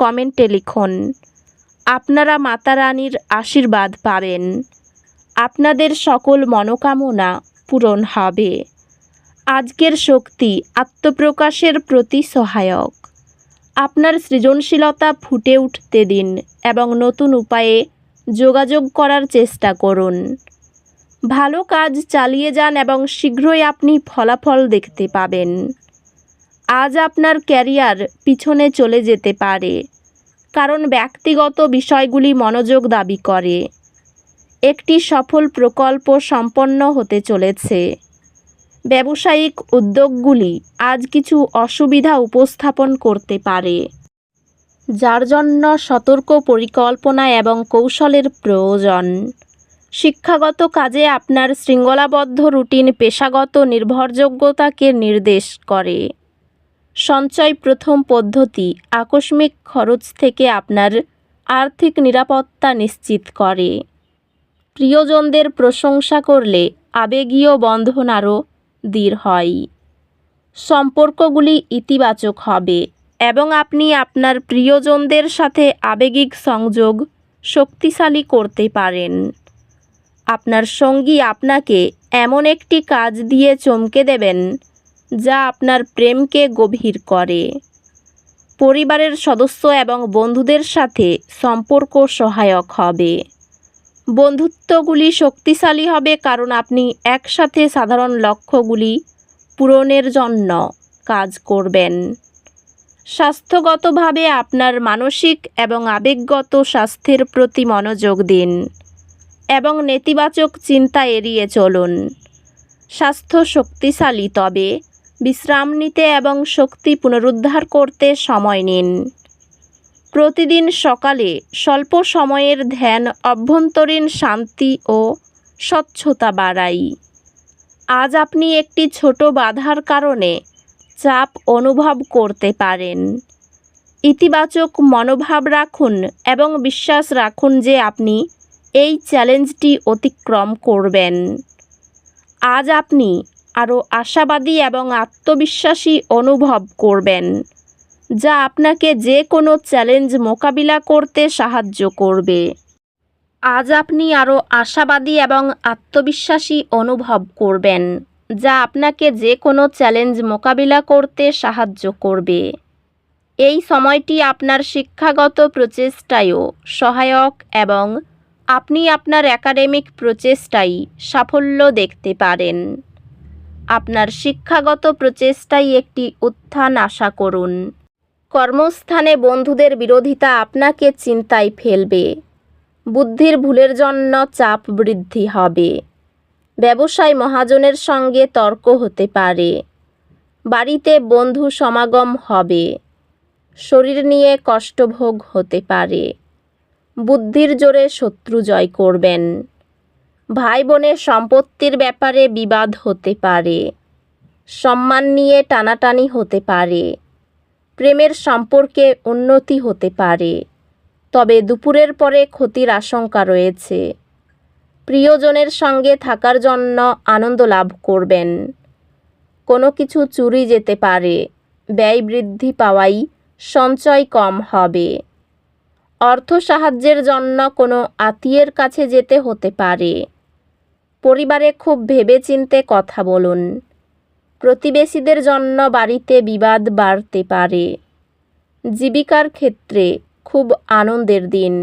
কমেন্টে লিখুন, আপনারা মাতা রানীর আশীর্বাদ পাবেন। আপনাদের সকল মনোকামনা পূরণ হবে। আজকের শক্তি আত্মপ্রকাশের প্রতি সহায়ক। আপনার সৃজনশীলতা ফুটে উঠতে দিন এবং নতুন উপায়ে যোগাযোগ করার চেষ্টা করুন। ভালো কাজ চালিয়ে যান এবং শীঘ্রই আপনি ফলাফল দেখতে পাবেন। আজ আপনার ক্যারিয়ার পিছনে চলে যেতে পারে, কারণ ব্যক্তিগত বিষয়গুলি মনোযোগ দাবি করে। একটি সফল প্রকল্প সম্পন্ন হতে চলেছে। ব্যবসায়িক উদ্যোগগুলি আজ কিছু অসুবিধা উপস্থাপন করতে পারে, যার জন্য সতর্ক পরিকল্পনা এবং কৌশলের প্রয়োজন। শিক্ষাগত কাজে আপনার শৃঙ্খলাবদ্ধ রুটিন পেশাগত নির্ভরযোগ্যতাকে নির্দেশ করে। সঞ্চয় প্রথম পদ্ধতি আকস্মিক খরচ থেকে আপনার আর্থিক নিরাপত্তা নিশ্চিত করে। প্রিয়জনদের প্রশংসা করলে আবেগীয় বন্ধন আরও দৃঢ় হয়। সম্পর্কগুলি ইতিবাচক হবে এবং আপনি আপনার প্রিয়জনদের সাথে আবেগিক সংযোগ শক্তিশালী করতে পারেন। আপনার সঙ্গী আপনাকে এমন একটি কাজ দিয়ে চমকে দেবেন যা আপনার প্রেমকে গভীর করে। পরিবারের সদস্য এবং বন্ধুদের সাথে সম্পর্ক সহায়ক হবে। বন্ধুত্বগুলি শক্তিশালী হবে কারণ আপনি একসাথে সাধারণ লক্ষ্যগুলি পূরণের জন্য কাজ করবেন। স্বাস্থ্যগতভাবে আপনার মানসিক এবং আবেগগত স্বাস্থ্যের প্রতি মনোযোগ দিন এবং নেতিবাচক চিন্তা এড়িয়ে চলুন। স্বাস্থ্য শক্তিশালী তবে বিশ্রাম নিতে এবং শক্তি পুনরুদ্ধার করতে সময় নিন। প্রতিদিন সকালে স্বল্প সময়ের ধ্যান, অভ্যন্তরীণ শান্তি ও স্বচ্ছতা বাড়াই। আজ আপনি একটি ছোট বাধার কারণে চাপ অনুভব করতে পারেন। ইতিবাচক মনোভাব রাখুন এবং বিশ্বাস রাখুন যে আপনি এই চ্যালেঞ্জটি অতিক্রম করবেন। আজ আপনি আরও আশাবাদী এবং আত্মবিশ্বাসী অনুভব করবেন, যা আপনাকে যে কোনো চ্যালেঞ্জ মোকাবিলা করতে সাহায্য করবে। আজ আপনি আরও আশাবাদী এবং আত্মবিশ্বাসী অনুভব করবেন, যা আপনাকে যে কোনো চ্যালেঞ্জ মোকাবিলা করতে সাহায্য করবে। এই সময়টি আপনার শিক্ষাগত প্রচেষ্টায়ও সহায়ক এবং আপনি আপনার একাডেমিক প্রচেষ্টায় সাফল্য দেখতে পারেন। আপনার শিক্ষাগত প্রচেষ্টায় একটি উত্থান, আশা করুন। কর্মস্থানে বন্ধুদের বিরোধিতা আপনাকে চিন্তায় ফেলবে। বুদ্ধির ভুলের জন্য চাপ বৃদ্ধি হবে। ব্যবসায় মহাজনের সঙ্গে তর্ক হতে পারে। বাড়িতে বন্ধু সমাগম হবে। শরীর নিয়ে কষ্টভোগ হতে পারে। বুদ্ধির জোরে শত্রু জয় করবেন। ভাই বোনের সম্পত্তির ব্যাপারে বিবাদ হতে পারে, সম্মান নিয়ে টানাটানি হতে পারে, প্রেমের সম্পর্কে উন্নতি হতে পারে, তবে দুপুরের পরে ক্ষতির আশঙ্কা রয়েছে। প্রিয়জনের সঙ্গে থাকার জন্য আনন্দ লাভ করবেন। কোনো কিছু চুরি যেতে পারে, ব্যয় বৃদ্ধি পাওয়াই সঞ্চয় কম হবে। অর্থ সাহায্যের জন্য কোনো আত্মীয়ের কাছে যেতে হতে পারে। পরিবারে খুব ভেবেচিন্তে কথা বলুন। প্রতিবেশীদের জন্য বাড়িতে বিবাদ বাড়তে পারে। জীবিকার ক্ষেত্রে খুব আনন্দের দিন।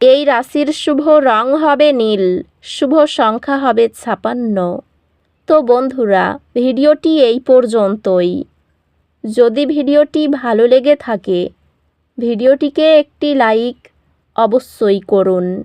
এই রাশির শুভ রং হবে নীল, শুভ সংখ্যা হবে ছাপান্ন। তো বন্ধুরা, ভিডিওটি এই পর্যন্তই। যদি ভিডিওটি ভালো লেগে থাকে, ভিডিওটিকে একটি লাইক অবশ্যই করুন।